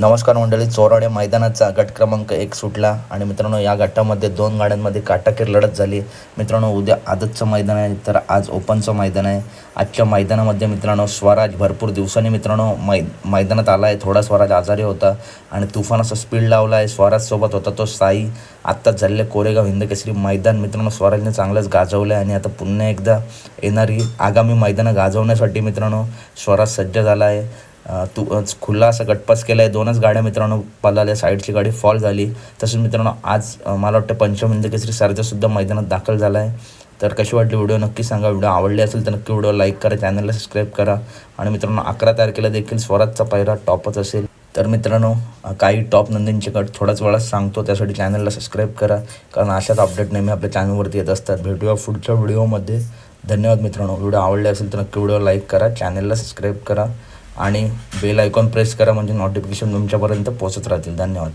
नमस्कार मंडळी चोराडे मैदानाचा गट क्रमांक एक सुटला आणि मित्रांनो या गटामध्ये दोन गाड्यांमध्ये काटाकीर लढत झाली. मित्रांनो उद्या आदतचं मैदान आहे तर आज ओपनचं मैदान आहे. आजच्या मैदानामध्ये मित्रांनो स्वराज भरपूर दिवसांनी मित्रांनो मै मैदानात आला आहे थोडा स्वराज आजारी होता आणि तुफान असं स्पीड लावला आहे स्वराजसोबत होता तो साई. आत्ताच झालेले कोरेगाव हिंदकेसरी मैदान मित्रांनो स्वराजने चांगलंच गाजवलं आहे आणि आता पुन्हा एकदा येणारी आगामी मैदानं गाजवण्यासाठी मित्रांनो स्वराज सज्ज झाला आहे तू खुला असा गटपास केला आहे दोनच गाड्या मित्रांनो पळाल्या. साईडची गाडी फॉल झाली. तसंच मित्रांनो आज मला वाटतं पंचमहिंद केसरी सरजासुद्धा मैदानात दाखल झाला आहे तर कशी वाटली व्हिडिओ नक्की सांगा. व्हिडिओ आवडली असेल तर नक्की व्हिडिओ लाईक करा. चॅनलला सबस्क्राईब करा. आणि मित्रांनो अकरा तारखेला देखील स्वराजचा पहिला टॉपच असेल. तर मित्रांनो काही टॉप नंदींचे गट थोड्याच वेळात सांगतो. त्यासाठी चॅनलला सबस्क्राईब करा. कारण अशाच अपडेट नेहमी आपल्या चॅनलवरती येत असतात. भेटूया पुढच्या व्हिडिओमध्ये. धन्यवाद मित्रांनो. व्हिडिओ आवडले असेल तर नक्की व्हिडिओ लाईक करा. चॅनलला सबस्क्राईब करा. आणि बेल आयकॉन प्रेस करा म्हणजे नोटिफिकेशन तुमच्यापर्यंत पोहोचत राहतील. धन्यवाद.